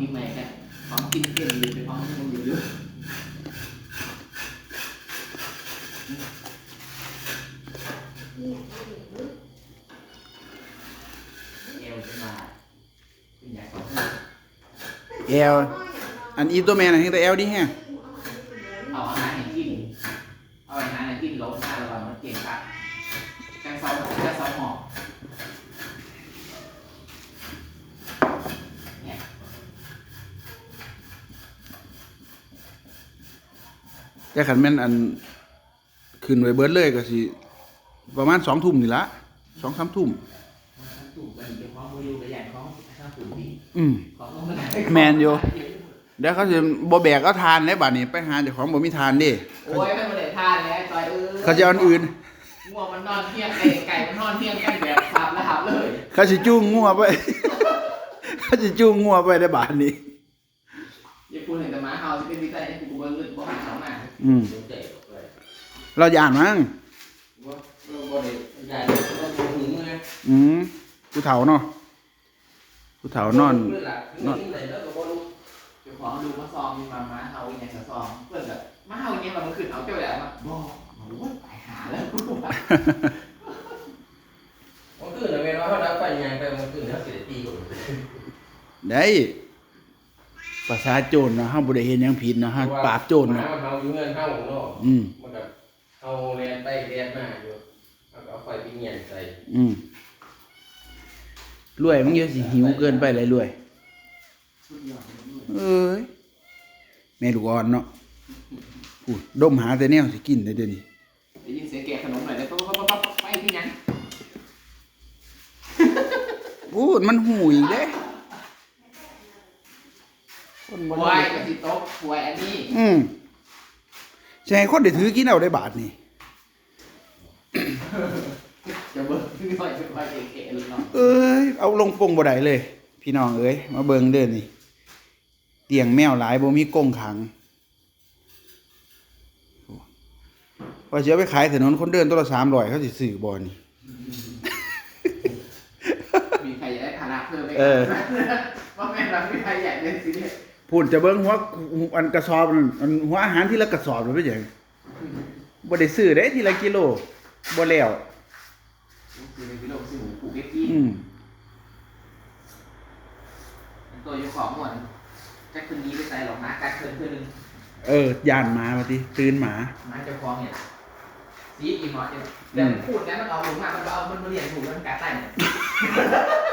ปีใหม่กันของกินเก่งอยู่เป็นของที่มันอยู่ด้วยเอวจะมาเป็นอย่างของแอลอันอีตัวแม่น่ะเฮ็ดแต่แอลดิแฮะเอาอาหารให้กินเอาอาหารให้กินลงมาระหว่างมันเก่งครับแกงเซาแกงเซาหอมเนี่ย แต่คันแม่นอันขึ้นไว้เบิดเลยก็สิประมาณ2ทุ่มนี่ละ2-3ทุ่มถูกกันเดี๋ยวของมืออยู่กับอย่างของข้าวถูกดีอืมของต้องมาได้แมนอยู่เดี๋ยวเขาสิบ่แบกเอาทานได้บัดนี้ไปหาเจ้าของบ่มีทานเด้โอ้ยไม่มาได้ทานแล้วจอยเออเขาจะเอาอันอื่นงัวมันนอนเที่ยงไก่ไก่มันนอนเที่ยงกันแบบสับแล้วหับเลย เขาสิจูงงัวไปเขาสิจูงงัวไปได้บาดนี้ อย่าพูดถึงแต่หมาเห่าจะเป็นวิจัยให้กูเบิ้งลึกบ่หันเขามาอืมเด็กเลยเราย่านมั้งว่าเราบ่ได้ใหญ่เราบ่หึงไงอืมผู้เฒ่าเนาะผู้เฒ่านอนเวลาขึ้นมาไหนแล้วก็บ่รู้เจ้าของดูมาซองมีมาหมาเห่าอย่างจะซองเพื่อนแบบหมาเห่าอย่างเงี้ยมันขึ้นเอาเจ้าแหลมมาบอกโอ้ยตายหาแล้วกูว่ามันขึ้นแล้วแม่ว่าเขาดับไฟยางไปมันขึ้นแล้วสิได้ตีคนได้ ภาษาโจรนะเฮาบ่ได้เห็นหยังผิดนะฮะปราบโจรนะนะมันเฮาอยู่เงินเฮาเนาะอืม มันก็เฮาแลนไปแลนมาอยู่แล้วก็เอาไฟไปเงียนใส่อืมรวยมึงเยอะสิหิวเกินไปเลยรวยสุดยอดเลยเอ้ยแม่ลูกอ่อนเนาะพูดดมหาแต่แนวสิกินได้เดี๋ยวนี้ได้ยินเสียงแกะขนมหน่อยแล้วปั๊บปั๊บปั๊บปั๊บไปที่ยังพูดมันหูอีกเด้คนบ่ ป่วได้ยก็สิโต๊ะป่วยอันนี้อืมใช่คนได้ถือกินเอาได้บาทนี่จะเบิ้งหน่อยจะไปเกะๆเลยเนาะเอ้ยเอาลงปงบ่ได้เลย พี่น้องเอ้ยมาเบิ่งเด้อนี่เตียงแมวหลายบ่มีกรงขังโอ้ว่าสิเอาไปขายถนนคนเดินตัวละ300เขาสิซื้อบ่นี่มีใครอยากได้ภาระเพิ่มไหมเออว่าแม่เราไม่ใครอยากเล่นซีเรียส พูดจะเบิ่งหัวอันกระสอบอันหัวอาหารที่ละกระสอบหรือเป็นหยังบ่ได้ซื้อเด้ทีละกิโลบ่แล้วคือในวิโรจน์สิหมูผูกเก็ตกี้อืมตัวอยู่ของหมดแจ็คคืนนี้ไปใส่หรอกนะกัดเพิ่นเพื่อนนึงเออย่านหมาว่าติตื่นหมาหมาเจ้าของเนี่ยซีอีหน่อเดียแต่มันพูดนะมันเอาลงมามันเอามันมาเรียนถูกแล้วมันกัดใต้เนี่ย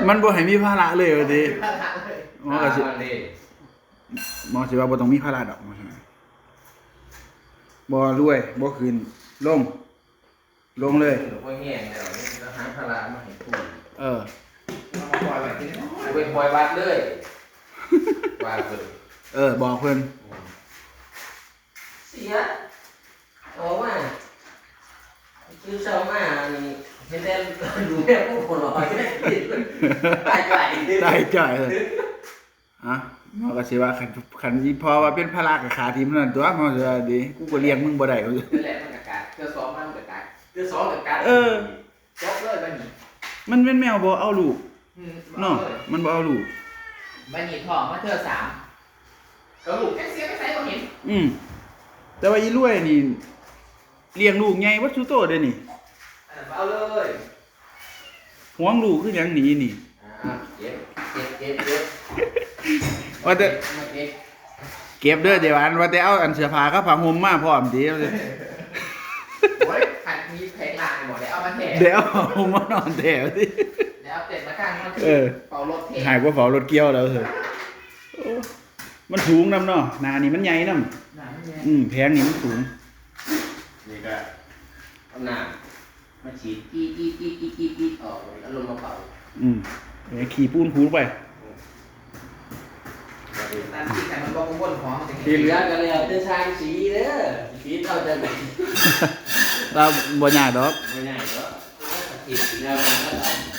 มันบ่ให้มีภาระเลยว่าติภาระเลยหมอก็สิ มอสิว่าบ่ต้องมีภาระดอกหมอสิว่าบ่รวยบ่คืนลง ลงเลยหลวงพ่อแห้งแล้วแล้วหาพละมาให้พูดเออเอามาปล่อยไว้ที่นี่เอาเป็นปล่อยวัดเลยว่าเพิ่นเออบอกเพิ่นเสียโอ้ว่าคือเช้ามานี่เห็นแต่ดูแม่ผู้คนลอยไม่ได้กินตายไก่ได้จ่ายเลยฮะ หมอก็สิว่าคันคันอีพอว่าเป็นภาระกับขาทีมนั่นตัวหมอสิว่าดีกูก็เลี้ยงมึงบ่ได้ว่าซั่นนั่นแหละมันกัดกัดเจ้าซ้อมมันกัดกัดคือสองกับการเออจบเลยบันนี้มันเป็นแมวบ่เอาลูกอืมเนาะมันบ่เอาลูกบันนี้ทองมาเธอสามกระลูกแค่เสียไม่ใส่ก็เห็นอืมแต่ว่าอีรวยนี่เลี้ยงลูกใหญ่วัดสุโตเด้อนี่อันนั้นเอาเลยห่วงลูกคือหยังหนีนี่อ่าเก็บเก็บเก็บเก็บ ว่าแต่มาเก็บเก็บเด้อเดี๋ยวอันว่าแต่เอาอันเสื้อผ้ากับผ้าห่มมาพร้อมติเอาสิโอ้ยขัดมีเพลงลางหมดเลยเอามาแถเดี๋ยวเอาห่มมานอนแถวสิแล้วเอาเต็ดมาข้างมันเออเป่ารถเทหายบ่เฝ้ารถเกี่ยวแล้วเถอะโอ้มันสูงนำเนาะหน้านี่มันใหญ่นำหนามันแย่อืมแพงนี่มันสูงนี่ก็เอาหน้ามาฉีดกีกีกีกีกีกีออกแล้วลงมาเป่าอืมเดี๋ยวขี่ปูนพูนไป ตามที่แต่มันบอกวนของมันจะ ที่เหลือก็เลยเอาเป็นชางสีเด้อสีเท่าจะไหนเราบ่ยากดอกไม่ใช่เหรอฉีดแล้วมันก็